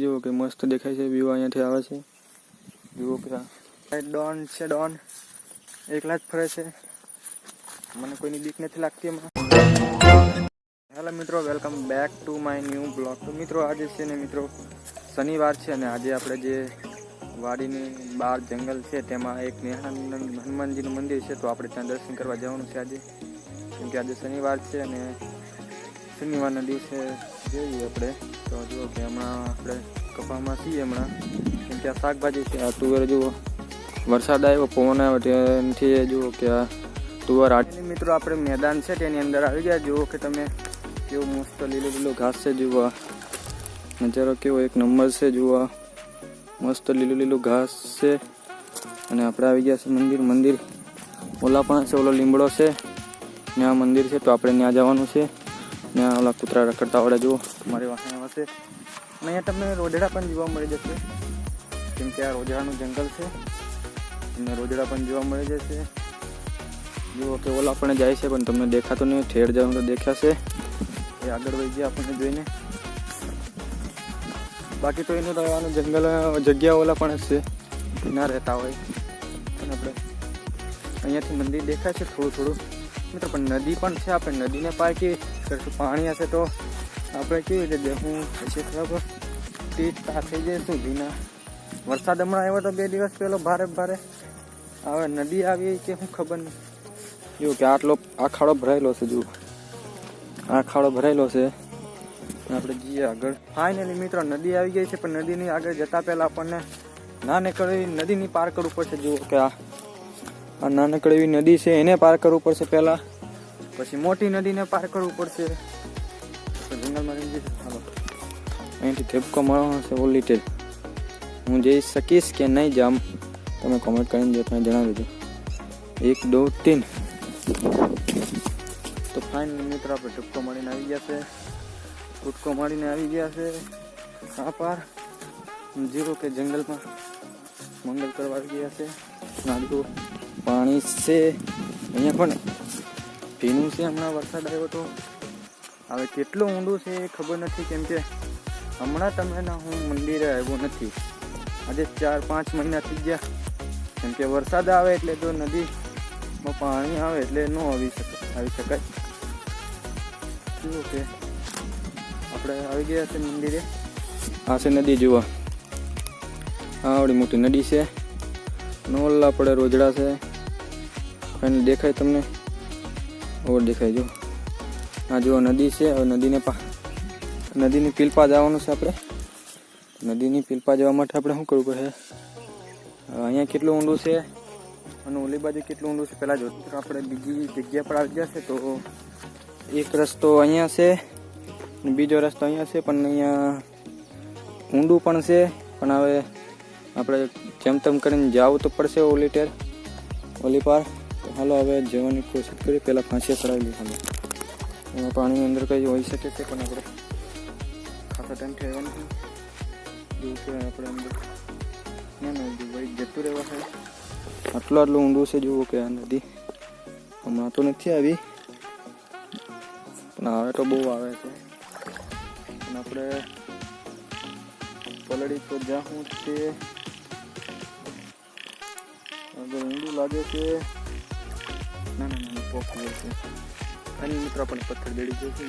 જુઓ કે મસ્ત દેખાય છે વ્યૂ અહીંયાથી આવે છે. જુઓ કે ડોન છે, ડોન. એકલા જ ફરે છે. મને કોઈની બીક નથી લાગતી એમાં. હેલો મિત્રો, welcome back to my new blog. તો મિત્રો, આજે છે ને મિત્રો, શનિવાર છે અને આજે આપણે જે વાડીની બહાર જંગલ છે, તેમાં એક નેહાનંદ હનુમાનજીનું મંદિર છે, તો આપણે ત્યાં દર્શન કરવા જવાનું છે આજે. કેમ કે આજે શનિવાર છે અને શનિવારના દિવસે જઈએ આપણે. તો જુઓ કે હમણાં આપણે કપામાં છીએ હમણાં. કેમ કે આ શાકભાજી છે, આ તુવેર જુઓ. વરસાદ આવ્યો, પવન આવ્યો ત્યાંથી જુઓ કે આ તુવર આટલી મિત્રો આપણે મેદાન છે તેની અંદર આવી ગયા. જુઓ કે તમે કેવું મસ્ત લીલો લીલો ઘાસ છે જુઓ. નજારો કેવો એક નંબર છે જુઓ મસ્ત લીલું લીલું ઘાસ છે. અને આપણે આવી ગયા છે મંદિર. મંદિર ઓલા પણ છે, ઓલો લીમડો છે. ને આ મંદિર છે, તો આપણે ત્યાં જવાનું છે. આ ઓલા કૂતરા રખડતા વડે જુઓ, મારી વાસણ આવશે અને અહીંયા તમને રોજડા પણ જોવા મળી જશે. કેમ કે આ રોજડાનું જંગલ છે. તમને રોજડા પણ જોવા મળી જશે. જુઓ કે ઓલા પણ જાય છે, પણ તમને દેખાતું નહીં ઠેર જવાનું તો દેખાશે. એ આગળ વહી ગયા આપણને જોઈને. બાકી તો એનું રહેવાનું જંગલ, જગ્યા ઓલા પણ છે ના રહેતા હોય. પણ આપણે અહીંયાથી મંદિર દેખાય છે થોડું થોડું. મિત્રો પણ નદી પણ છે આપણે. નદીને પાર કેવી કરશું? પાણી હશે તો આપણે કેવી રીતે હું પછી ખબર? ટીટ થઈ જઈશું ભીના. વરસાદ હમણાં આવ્યો તો બે દિવસ પહેલો ભારે ભારે. હવે નદી આવી કે હું ખબર નહીં. જો કે આટલો આ ખાડો ભરાયેલો છે જુઓ. આ ખાડો ભરાયેલો છે. આપણે જઈએ આગળ. ફાઇનલી મિત્રો નદી આવી ગઈ છે પણ નદીની આગળ જતા પહેલા આપણને નાનકડી નદીની પાર કરવું પડશે જુઓ. કે આ આ નાનકડી એવી નદી છે, એને પાર કરવું પડશે પહેલા. પછી મોટી નદીને પાર કરવું પડશે. જંગલમાં રહી ચાલો અહીંથી ઠેપકો મળવાનો છે ઓલ ટેલ હું જઈ શકીશ કે નહીં જામ? તમે કોમેન્ટ કરીને જો તમે જણાવી દો એક, દો, તીન. તો ફાઇન મિત્રો, આપણે ઠપકો મળીને આવી ગયા છે. ટૂટકો મળીને આવી ગયા છે. આ પાર જીરો કે જંગલમાં મંગલ કરવા આવી ગયા છે. નાદુ પાણી છે. અહીંયા પણ ભીનું છે હમણાં વરસાદ આવ્યો તો. હવે કેટલું ઊંડું છે એ ખબર નથી કેમ કે હમણાં તમે હું મંદિરે આવ્યો નથી. આજે ચાર પાંચ મહિના થઈ ગયા. કેમ કે વરસાદ આવે એટલે તો નદીમાં પાણી આવે એટલે ન આવી શકે, આવી શકાય. શું કે આપણે આવી ગયા છે મંદિરે? આ છે નદી જુઓ આ આવડી મોટી નદી છે. નોલા પડે રોજડા છે. ફાઇનલ દેખાય તમને? ઓર દેખાય, જો. આ જો નદી છે, હવે નદીને પા, નદીની પીલપા જવાનું છે આપણે. નદીની પીલપા જવા માટે આપણે શું કરવું પડે? અહીંયા કેટલું ઊંડું છે? અને ઓલી બાજુ કેટલું ઊંડું છે? પહેલાં જો તો આપણે બીજી જગ્યા પર આવી ગયા છે, તો એક રસ્તો અહીંયા છે બીજો રસ્તો અહીંયા છે, પણ અહીંયા ઊંડું પણ છે, પણ હવે આપણે જેમ તેમ કરીને જવું તો પડશે ઓલી ટેર, ઓલી પાર. હાલો, હવે જવાની કોશિશ કરી પહેલાં ફાંસી કરાવી લઈએ હાલો. એમાં પાણીની અંદર કંઈ હોઈ શકે છે પણ આપણે ખાતા ટાઈમ થવાનું છે. જેવું કે આપણે અંદર ના ના ભાઈ જતું રહેવા છે. આટલું આટલું ઊંડું છે જુઓ કે આ નદી હમણાં તો નથી આવી. પણ આવે તો બહુ આવે છે. અને આપણે પલડી તો જાઉં છે. આગળ ઊંડું લાગે છે. ના ના પોક હોય છે. અને મિત્રો આપણે પથ્થર બેડી જશે.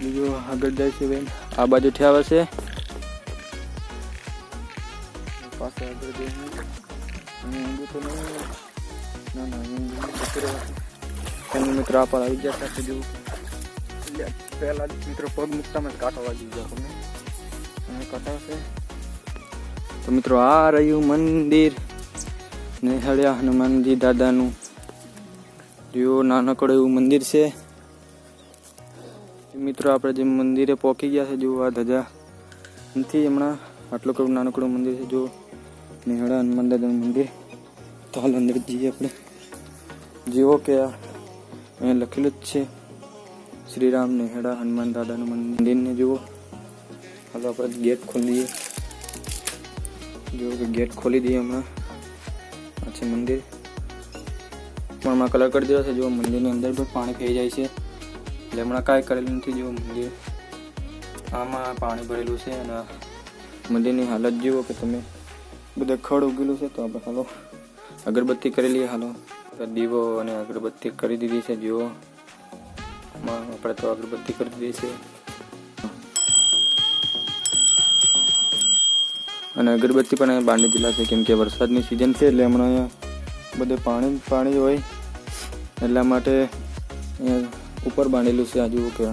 બીજો આગળ જાય છે બેન. આ બાજુથી આવે છે પાસે આગળ જઈને નહીં ના ના અને મિત્રો આ આવી ગયા સાથે જેવું એટલે મિત્રો પગ મૂકતામાં જ કાંટો વાગી ગયો આપણને અને કટાશે મિત્રો આ રહ્યું મંદિર. નેહળિયા હનુમાનજી દાદાનું. જો નાનકડું એવું મંદિર છે. મિત્રો, આપણે જે મંદિરે પહોંચી ગયા છે જો આ ધજા. નથી હમણાં આટલું કડું નાનકડું મંદિર છે જો નેહળા હનુમાન દાદાનું મંદિર. તો હાલ અંદર જઈએ આપણે. જેવો કે આ અહીંયા લખેલું જ છે. શ્રીરામ નેહડા હનુમાન દાદાનું મંદિરને જુઓ. હાલો આપણે ગેટ ખોલીએ જુઓ કે ગેટ ખોલી દઈએ હમણાં. છે મંદિર. પણ હમણાં કલર કરી દીધો છે. જો મંદિરની અંદર પણ પાણી પી જાય છે. એટલે હમણાં કાંઈ કરેલું નથી જો મંદિર. આમાં પાણી ભરેલું છે અને મંદિરની હાલત જુઓ કે તમે. બધે ખડ ઉગેલું છે, તો આપણે હાલો અગરબત્તી કરી લઈએ, હાલો. દીવો અને અગરબત્તી કરી દીધી છે, જુઓ. આપણે તો અગરબત્તી કરી દીધી છે. અને અગરબત્તી પણ અહીંયા બાંધી દીધા છે, કેમ કે વરસાદની સિઝન છે એટલે હમણાં અહીંયા બધે પાણી પાણી હોય. એટલા માટે અહીંયા ઉપર બાંધેલું છે, આજુ કે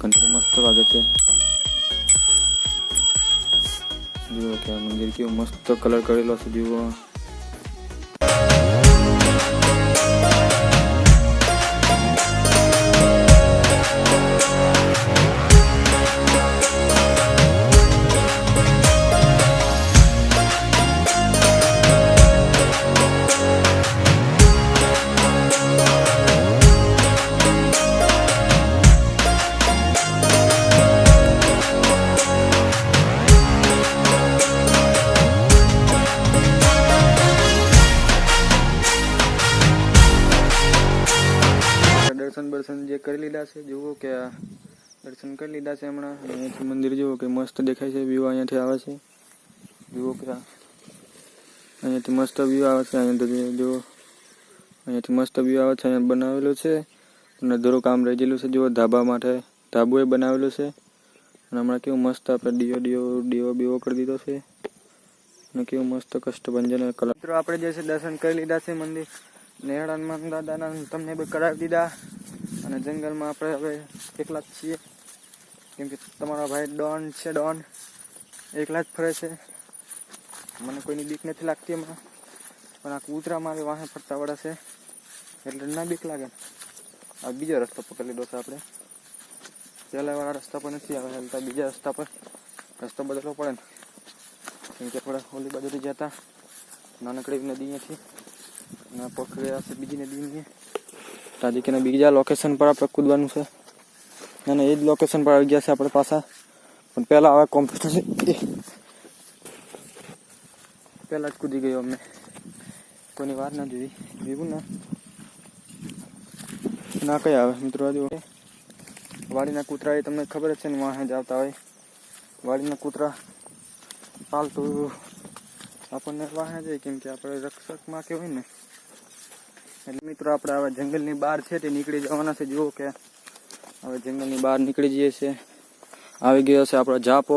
ઘંટડી મસ્ત વાગે છે. જુઓ કે મંદિર કેવું મસ્ત કલર કરેલો છે, જુઓ. દર્શન જે કરી લીધા છે, જુઓ કે આ દર્શન કરી લીધા છે હમણાં. અહીંયાથી મંદિર જુઓ કે મસ્ત દેખાય છે વ્યૂ અહીંયાથી આવે છે. જુઓ કે અહીંયાથી મસ્ત વ્યૂ આવે છે, અહીંયા જુઓ. અહીંયાથી મસ્ત વ્યૂ આવે છે, અહીંયા બનાવેલું છે. અને અધૂરું કામ રહી ગયેલું છે, જુઓ ધાબા માટે ધાબુ એ બનાવેલું છે. અને હમણાં કેવું મસ્ત આપણે ડીઓ ડીઓ ડીઓ, બીઓ કરી દીધો છે. અને કેવું મસ્ત કષ્ટભંજન કલર. મિત્રો, આપણે જે છે દર્શન કરી લીધા છે મંદિર. નેહળ દાદાના તમને બી કરાવી દીધા. અને જંગલમાં આપણે હવે એકલા જ છીએ. કેમ કે તમારા ભાઈ ડોન છે, ડોન. એકલા જ ફરે છે. મને કોઈની બીક નથી લાગતી એમાં. પણ આ કૂતરા મારે વાહે ફરતા વળે છે. એટલે ના બીક લાગે. આ બીજો રસ્તો પકડી લીધો છે આપણે. પહેલાવાળા રસ્તા પર નથી આવે. હાલતા બીજા રસ્તા પર રસ્તો બદલવો પડે ને. કેમ કે આપણે ઓલી બાજુથી જતા નાનકડી નદી અહીંયાથી અને પકડ્યા છે બીજી નદી અહીંયા તાજીકીના બીજા લોકેશન પર આપણે કૂદવાનું છે. અને એ જ લોકેશન પર આવી ગયા છે આપણે પાછા. પણ પહેલાં હવે કોમ્પ્યુટર પહેલાં જ કૂદી ગયો અમને કોઈની વાર ના જોઈ. જોયું ના? ના કઈ આવે. મિત્રો, આ જુઓ વાડીના કૂતરા એ તમને ખબર જ છે ને વાહે જ આવતા હોય. વાડીના કૂતરા પાલતુ. આપણને વાહે જાય કેમ કે આપણે રક્ષકમાં કે હોય ને એટલે મિત્રો આપણે હવે જંગલની બહાર છે તે નીકળી જવાના છે. જુઓ કે હવે જંગલની બહાર નીકળી જઈએ છે આવી ગયો છે આપણો જાપો.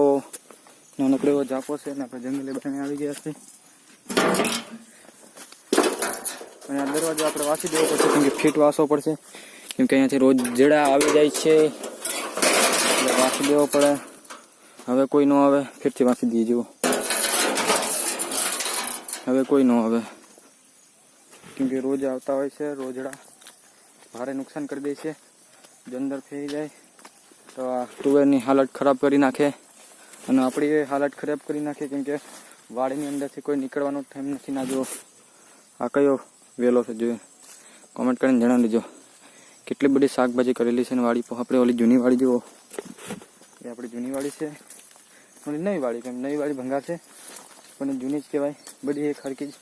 નાનકડો એવો જાપો છે ને આપણે જંગલની બહાર આવી ગયા છે અને આ દરવાજો આપણે વાંચી દેવો પડશે કેમ કે ફીટ વાંચવો પડશે. કેમ કે અહીંયાથી રોજ જેડા આવી જાય છે. એટલે વાંચી દેવો પડે. હવે કોઈ ન આવે. ફીરથી વાંચી દઈએ, જુઓ. હવે કોઈ ન આવે. કેમ કે રોજ આવતા હોય છે, રોજડા ભારે નુકસાન કરી દે છે, જો અંદર ફેરી જાય તો આ તુવેરની હાલત ખરાબ કરી નાખે અને આપણી એ હાલત ખરાબ કરી નાખે કેમકે વાડીની અંદરથી કોઈ નીકળવાનો ટાઈમ નથી. ના, જો આ કયો વેલો છે જોઈએ કોમેન્ટ કરીને જણાવી દેજો. કેટલી બધી શાકભાજી કરેલી છે ને વાડી આપણે ઓલી જૂની વાડી જુઓ. એ આપણી જૂની વાડી છે. ઓલી નવી વાડી કેમ? નવી વાડી ભંગાર છે. પણ જૂની જ કહેવાય. બધી એક હરકી જ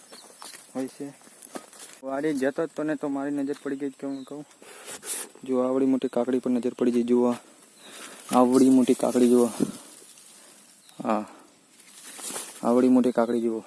હોય છે. વાડી જતો જ તો તો મારી નજર પડી ગઈ કે હું કહું? જો આવડી મોટી કાકડી પર નજર પડી ગઈ, જુઓ. આવડી મોટી કાકડી, જુઓ. હા. આવડી મોટી કાકડી, જુઓ.